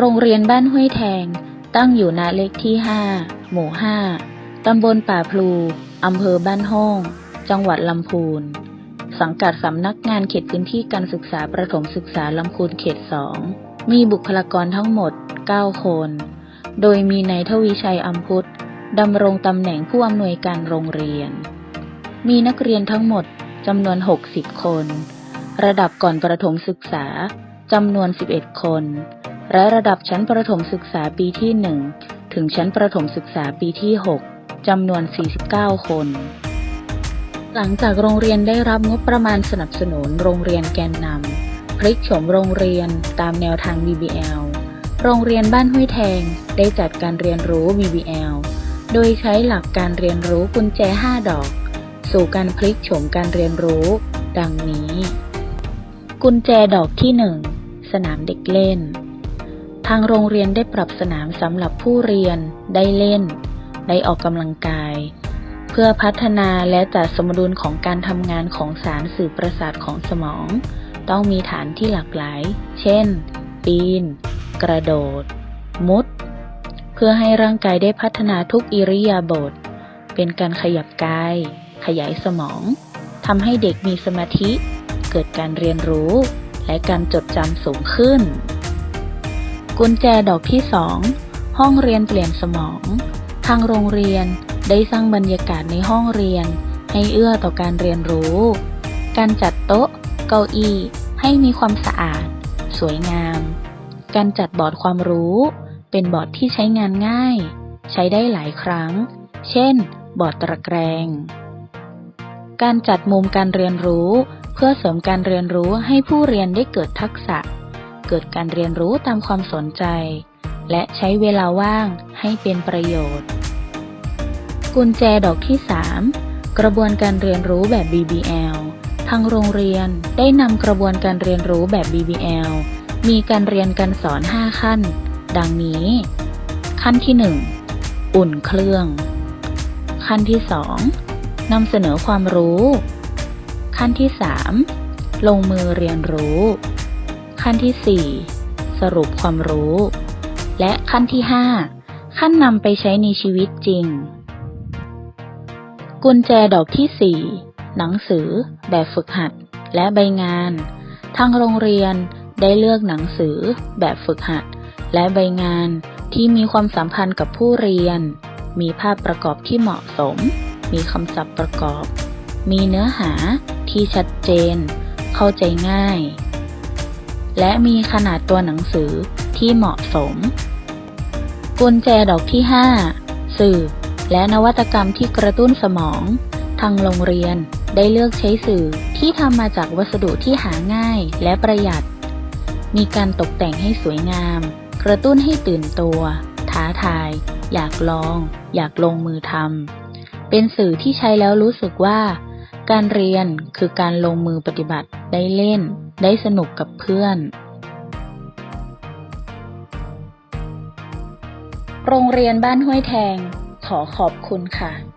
โรงเรียนบ้านห้วยแทง ตั้งอยู่ณเลขที่ 5 หมู่ 5 ตำบลป่าพลู อำเภอบ้านห้อง จังหวัดลำพูน สังกัดสำนักงานเขตพื้นที่การศึกษาประถมศึกษาลำพูนเขต 2 มีบุคลากรทั้งหมด 9 คน โดยมีนายทวีชัยอัมพุทธดำรงตำแหน่งผู้อำนวยการโรงเรียน มีนักเรียนทั้งหมดจำนวน 60 คน ระดับก่อนประถมศึกษาจำนวน 11 คน และระดับชั้นประถมศึกษาปีที่ 1 ถึงชั้นประถมศึกษาปีที่ 6 จำนวน 49 คน หลังจากโรงเรียนได้รับงบประมาณสนับสนุนโรงเรียนแกนนำพลิกโฉมโรงเรียนตามแนวทาง BBL โรงเรียนบ้านห้วยแทงได้จัดการเรียนรู้ BBL โดยใช้หลักการเรียนรู้กุญแจ 5 ดอก สู่การพลิกโฉมการเรียนรู้ ดังนี้ กุญแจดอกที่ 1 สนามเด็กเล่น ทางโรงเรียนได้ปรับสนามสำหรับผู้เรียน ได้เล่น ได้ออกกำลังกาย เพื่อพัฒนาและจัดสมดุลของการทำงานของสารสื่อประสาทของสมอง ต้องมีฐานที่หลากหลาย เช่น ปีน กระโดด มุด เพื่อให้ร่างกายได้พัฒนาทุกอิริยาบถ เป็นการขยับกาย ขยายสมองทำให้เด็กมีสมาธิ เกิดการเรียนรู้ และการจดจำสูงขึ้น กุญแจดอกที่2ห้องเรียนเปลี่ยนสมอง ทางโรงเรียนได้สร้างบรรยากาศในห้องเรียน ให้เอื้อต่อการเรียนรู้ การจัดโต๊ะ เก้าอี้ให้มีความสะอาด สวยงาม การจัดบอร์ดความรู้ เป็นบอร์ดที่ใช้งานง่าย ใช้ได้หลายครั้ง เช่น บอร์ดตะแกรง การจัดมุมการเรียนรู้ เพื่อเสริมการเรียนรู้ให้ผู้เรียนได้เกิดทักษะ เกิดการเรียนรู้ตามความสนใจ และใช้เวลาว่างให้เป็นประโยชน์ กุญแจดอกที่ 3 กระบวนการเรียนรู้แบบ BBL ทางโรงเรียนได้นำกระบวนการเรียนรู้แบบ BBL มีการเรียนการสอน 5 ขั้น ดังนี้ ขั้นที่ 1 อุ่นเครื่อง ขั้นที่ 2 นำเสนอความรู้ ขั้นที่ 3 ลงมือเรียนรู้ ขั้นที่ 4 สรุปความรู้ และขั้นที่ 5 ขั้นนำไปใช้ในชีวิตจริง กุญแจดอกที่ 4 หนังสือ แบบฝึกหัด และใบงาน ทางโรงเรียนได้เลือกหนังสือ แบบฝึกหัด และใบงานที่มีความสัมพันธ์กับผู้เรียน มีภาพประกอบที่เหมาะสม มีคำศัพท์ประกอบ มีเนื้อหาที่ชัดเจน เข้าใจง่าย และมีขนาดตัวหนังสือที่เหมาะสม กุญแจดอกที่ 5 สื่อ และนวัตกรรมที่กระตุ้นสมอง ทางโรงเรียนได้เลือกใช้สื่อที่ทำมาจากวัสดุที่หาง่ายและประหยัด มีการตกแต่งให้สวยงาม กระตุ้นให้ตื่นตัว ท้าทาย อยากลอง อยากลงมือทำเป็นสื่อที่ใช้แล้วรู้สึกว่า การเรียนคือการลงมือปฏิบัติได้เล่น ได้สนุกกับเพื่อน โรงเรียนบ้านห้วยแทง ขอขอบคุณค่ะ